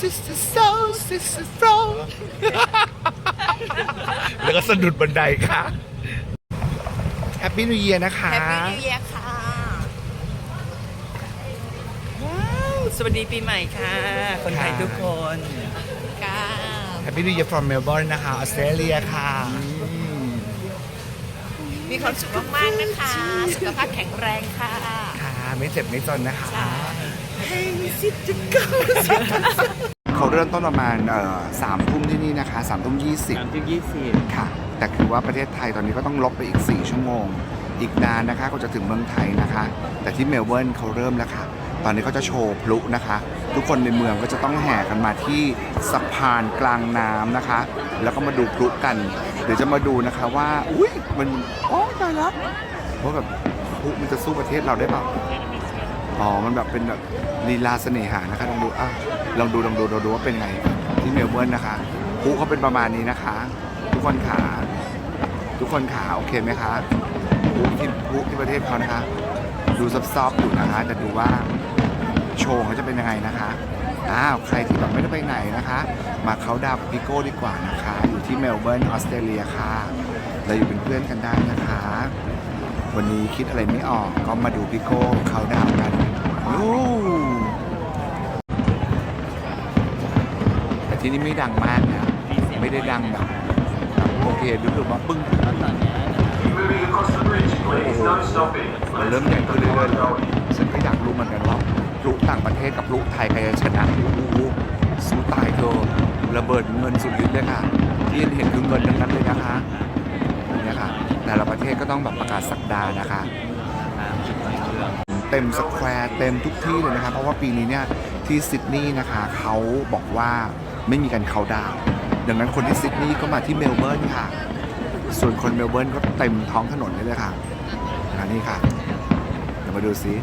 sister soul sister soul แล้วก็สะดุดบันไดค่ะ Happy New Year นะคะ แฮปปี้นิวเยียร์ค่ะว้าวสวัสดีปีใหม่ค่ะ คนไทยทุกคน ค่ะ Happy New Year from Melbourne นะคะ ออสเตรเลียค่ะ มีความสุขมากๆนะคะ สุขภาพแข็งแรงค่ะ ค่ะ ไม่เจ็บไม่จนนะคะ ใช่ เขาเริ่มต้นประมาณเอ่อสามทุ่มที่นี่นะคะสามทุ่มยี่สิบสามสิบยี่สิบค่ะ แต่คือว่าประเทศไทยตอนนี้ก็ต้องลบไปอีก 4 ชั่วโมง อีกนานนะคะก็จะถึงเมืองไทยนะคะ แต่ที่เมลเบิร์นเขาเริ่มแล้วค่ะ ตอนนี้เขาจะโชว์พลุนะคะ ทุกคนในเมืองก็จะต้องแห่กันมาที่สะพานกลางน้ำนะคะ แล้วก็มาดูพลุกัน เดี๋ยวจะมาดูนะคะว่า อุ้ยมัน โอ้ตายแล้วว่าแบบพลุมันจะสู้ประเทศเราได้เปล่า อ๋อ มันแบบเป็นแบบลีลาเสน่หานะคะลองดูอะลองดูลองดูเราดูว่าเป็นไงที่เมลเบิร์นนะคะพลุเขาเป็นประมาณนี้นะคะ ทุกคนขาทุกคนขาโอเคไหมคะพลุที่พลุที่ประเทศเขานะคะ ดูซอฟๆอยู่นะคะแต่ดูว่าโชว์เขาจะเป็นยังไงนะคะอ้าวใครที่แบบไม่ได้ไปไหนนะคะ มาเขาดาวกับพี่โก้ดีกว่านะคะ อยู่ที่เมลเบิร์นออสเตรเลียค่ะเราอยู่เป็นเพื่อนกันได้นะคะ วันนี้คิดอะไรไม่ออกก็มาดูพี่โก้เขาน์ดาวน์กันยูแต่ที่นี่ไม่ดังมากนะ ไม่ได้ดังแบบแบบโอเครู้สึกว่าปึ้งตอนนี้ Moving across the bridge, please, no stopping. มันเริ่มใหญ่ขึ้นเรื่อยๆแล้วฉันก็อยากรู้เหมือนกันว่าพลุต่างประเทศกับพลุไทยใครจะชนะโอ้โหสู้ตายเธอระเบิดเงินสุดฤทธิ์เลยค่ะ ที่เห็นคือเงินทั้งนั้นเลยนะคะ ต้องแบบประกาศสักดานะคะ เต็มสแควร์เต็มทุกที่เลยนะคะ เพราะว่าปีนี้เนี่ยที่ซิดนีย์นะคะเขาบอกว่าไม่มีการเขาดาวดังนั้นคนที่ซิดนีย์ก็มาที่เมลเบิร์นค่ะ ส่วนคนเมลเบิร์นก็เต็มท้องถนนเลยค่ะอันนี้ค่ะ เดี๋ยวมาดูซิ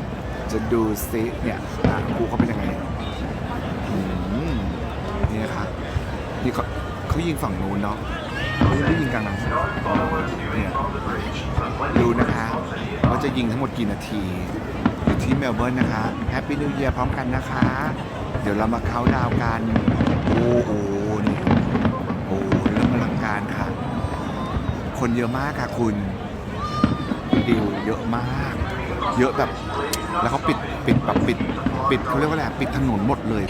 จะดูซิเนี่ยครูเขาเป็นยังไงนี่นะคะนี่เขาเขายิงฝั่งนู้นเนาะเขาไม่ได้ยิงกลางน้ำเนี่ย ดูนะคะว่าจะยิงทั้งหมดกี่นาทีอยู่ที่เมลเบิร์นนะคะแฮปปี้นิว e ย r พร้อมกันนะคะ เดี๋ยวเรามาเขาน์ดาวน์กัน โอ้โหนี่โอ้โหเริ่มอลังการค่ะ คนเยอะมากค่ะคุณดิวเยอะมาก เยอะแบบ แล้วเขาปิดปิดแบบปิด ปิดเขาเรียกว่าอะไรปิดถนนหมดเลย